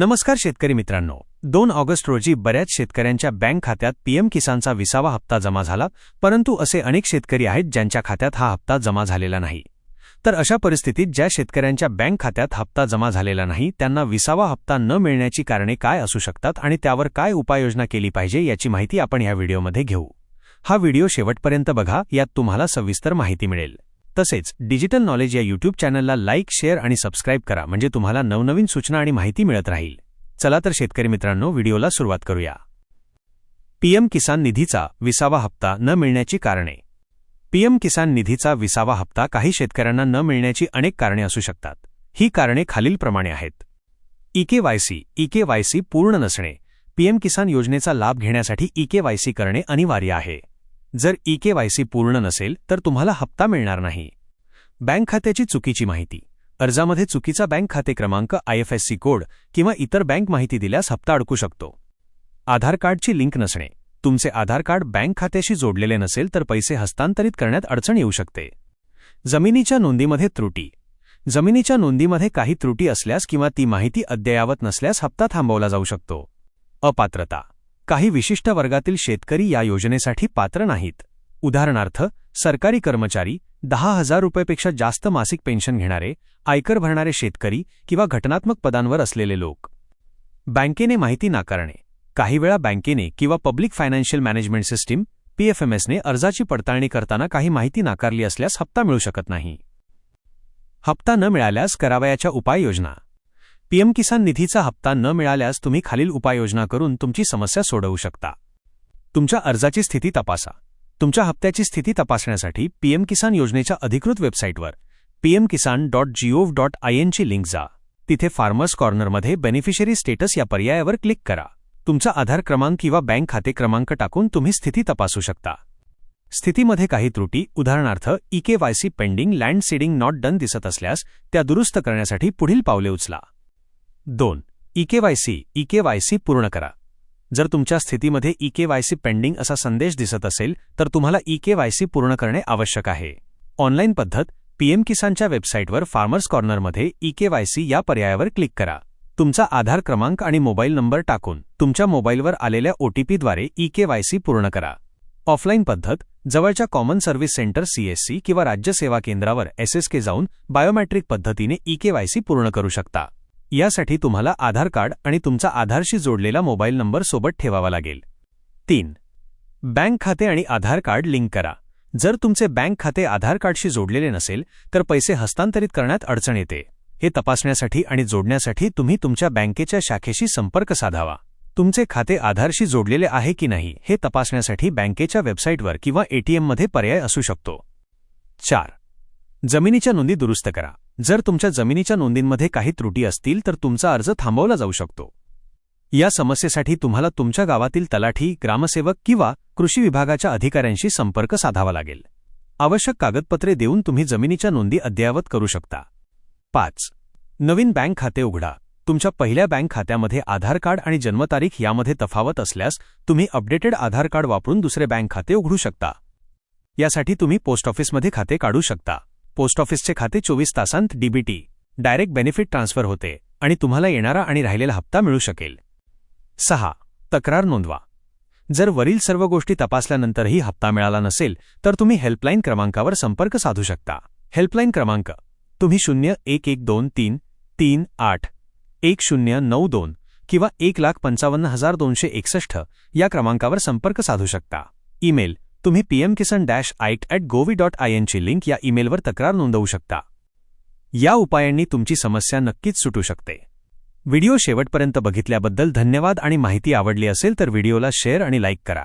नमस्कार शेतकरी मित्रांनो. दोन ऑगस्ट रोजी बऱ्याच शेतकऱ्यांच्या बँक खात्यात पीएम किसानचा विसावा हप्ता जमा झाला परंतु असे अनेक शेतकरी आहेत ज्यांच्या खात्यात हा हप्ता जमा झालेला नाही. तर अशा परिस्थितीत ज्या शेतकऱ्यांच्या बँक खात्यात हप्ता जमा झालेला नाही त्यांना विसावा हप्ता न मिळण्याची कारणे काय असू शकतात आणि त्यावर काय उपाययोजना केली पाहिजे याची माहिती आपण या व्हिडिओमध्ये घेऊ. हा व्हिडिओ शेवटपर्यंत बघा यात तुम्हाला सविस्तर माहिती मिळेल. तसेच डिजिटल नॉलेज या यूट्यूब चॅनलला लाईक शेअर आणि सबस्क्राईब करा म्हणजे तुम्हाला नवनवीन सूचना आणि माहिती मिळत राहील. चला तर शेतकरी मित्रांनो व्हिडिओला सुरुवात करूया. पीएम किसान निधीचा विसावा हप्ता न मिळण्याची कारणे. पीएम किसान निधीचा विसावा हप्ता काही शेतकऱ्यांना न मिळण्याची अनेक कारणे असू शकतात. ही कारणे खालीलप्रमाणे आहेत. इकेवायसी इकेवायसी पूर्ण नसणे. पीएम किसान योजनेचा लाभ घेण्यासाठी ईकेवायसी करणे अनिवार्य आहे. जर ई इकेवायसी पूर्ण नसेल तर तुम्हाला हप्ता मिळणार नाही. बँक खात्याची चुकीची माहिती. अर्जामध्ये चुकीचा बँक खाते क्रमांक आयएफएससी कोड किंवा इतर बँक माहिती दिल्यास हप्ता अडकू शकतो. आधार कार्डची लिंक नसणे. तुमचे आधार कार्ड बँक खात्याशी जोडलेले नसेल तर पैसे हस्तांतरित करण्यात अडचण येऊ शकते. जमिनीच्या नोंदीमध्ये त्रुटी. जमिनीच्या नोंदीमध्ये काही त्रुटी असल्यास किंवा ती माहिती अद्ययावत नसल्यास हप्ता थांबवला जाऊ शकतो. अपात्रता. काही विशिष्ट वर्गातील शेतकरी या योजनेसाठी पात्र नाहीत. उदाहरणार्थ सरकारी कर्मचारी दहा हजार रुपयेपेक्षा जास्त मासिक पेन्शन घेणारे आयकर भरणारे शेतकरी किंवा घटनात्मक पदांवर असलेले लोक. बँकेने माहिती नाकारणे. काही वेळा बँकेने किंवा पब्लिक फायनान्शियल मॅनेजमेंट सिस्टीम पीएफएमएसने अर्जाची पडताळणी करताना काही माहिती नाकारली असल्यास हप्ता मिळू शकत नाही. हप्ता न मिळाल्यास करावयाच्या उपाययोजना. पीएम किसान निधीचा हप्ता न मिळाल्यास तुम्ही खालील उपाययोजना करून तुमची समस्या सोडवू शकता. तुमच्या अर्जाची स्थिती तपासा. तुमच्या हप्त्याची स्थिती तपासण्यासाठी पीएम किसान योजनेच्या अधिकृत वेबसाईटवर PM Kisan dot gov dot I एनची लिंक जा. तिथे फार्मर्स कॉर्नरमध्ये बेनिफिशरी स्टेटस या पर्यायावर क्लिक करा. तुमचा आधार क्रमांक किंवा बँक खाते क्रमांक टाकून तुम्ही स्थिती तपासू शकता. स्थितीमध्ये काही त्रुटी उदाहरणार्थ eKYC pending land seeding not done दिसत असल्यास त्या दुरुस्त करण्यासाठी पुढील पावले उचला. दोन. इकेवायसी इकेवायसी पूर्ण करा. जर तुमच्या स्थितीमध्ये इकेवायसी पेंडिंग असा संदेश दिसत असेल तर तुम्हाला इकेवायसी पूर्ण करणे आवश्यक आहे. ऑनलाईन पद्धत पीएम किसानच्या वेबसाईटवर फार्मर्स कॉर्नरमध्ये इकेवायसी या पर्यायावर क्लिक करा. तुमचा आधार क्रमांक आणि मोबाईल नंबर टाकून तुमच्या मोबाईलवर आलेल्या ओटीपीद्वारे इकेवायसी पूर्ण करा. ऑफलाईन पद्धत जवळच्या कॉमन सर्व्हिस सेंटर सीएससी किंवा राज्य सेवा केंद्रावर एसएसके जाऊन बायोमॅट्रिक पद्धतीने इकेवायसी पूर्ण करू शकता. यासाठी तुम्हाला आधार कार्ड आणि तुमचा आधारशी जोडलेला मोबाईल नंबर सोबत ठेवावा लागेल. तीन. बँक खाते आणि आधार कार्ड लिंक करा. जर तुमचे बँक खाते आधार कार्डशी जोडलेले नसेल तर पैसे हस्तांतरित करण्यात अडचण येते. हे तपासण्यासाठी आणि जोडण्यासाठी तुम्ही तुमच्या बँकेच्या शाखेशी संपर्क साधावा. तुमचे खाते आधारशी जोडलेले आहे की नाही हे तपासण्यासाठी बँकेच्या वेबसाईटवर किंवा एटीएममध्ये पर्याय असू शकतो. चार. जमिनीच्या नोंदी दुरुस्त करा. जर तुमच्या जमिनीच्या नोंदींमध्ये काही त्रुटी असतील तर तुमचा अर्ज थांबवला जाऊ शकतो. या समस्येसाठी तुम्हाला तुमच्या गावातील तलाठी ग्रामसेवक किंवा कृषी विभागाच्या अधिकाऱ्यांशी संपर्क साधावा लागेल. आवश्यक कागदपत्रे देऊन तुम्ही जमिनीच्या नोंदी अद्ययावत करू शकता. पाच. नवीन बँक खाते उघडा. तुमच्या पहिल्या बँक खात्यामध्ये आधार कार्ड आणि जन्मतारीख यामध्ये तफावत असल्यास तुम्ही अपडेटेड आधार कार्ड वापरून दुसरे बँक खाते उघडू शकता. यासाठी तुम्ही पोस्ट ऑफिसमध्ये खाते काढू शकता. पोस्ट ऑफिसचे खाते चोवीस तासांत डीबीटी डायरेक्ट बेनिफिट ट्रान्सफर होते आणि तुम्हाला येणारा आणि राहिलेला हप्ता मिळू शकेल. सहा. तक्रार नोंदवा. जर वरील सर्व गोष्टी तपासल्यानंतरही हप्ता मिळाला नसेल तर तुम्ही हेल्पलाईन क्रमांकावर संपर्क साधू शकता. हेल्पलाईन क्रमांक तुम्ही शून्य एक एक दोन तीन तीन आठ एक शून्य नऊ दोन किंवा एक लाख पंचावन्न हजार दोनशे एकसष्ट या क्रमांकावर संपर्क साधू शकता. ईमेल तुम्ही PM Kisan dash ICT at gov dot I एनची लिंक या ईमेलवर तक्रार नोंदवू शकता. या उपायांनी तुमची समस्या नक्कीच सुटू शकते. व्हिडिओ शेवटपर्यंत बघितल्याबद्दल धन्यवाद आणि माहिती आवडली असेल तर व्हिडिओला शेअर आणि लाईक करा.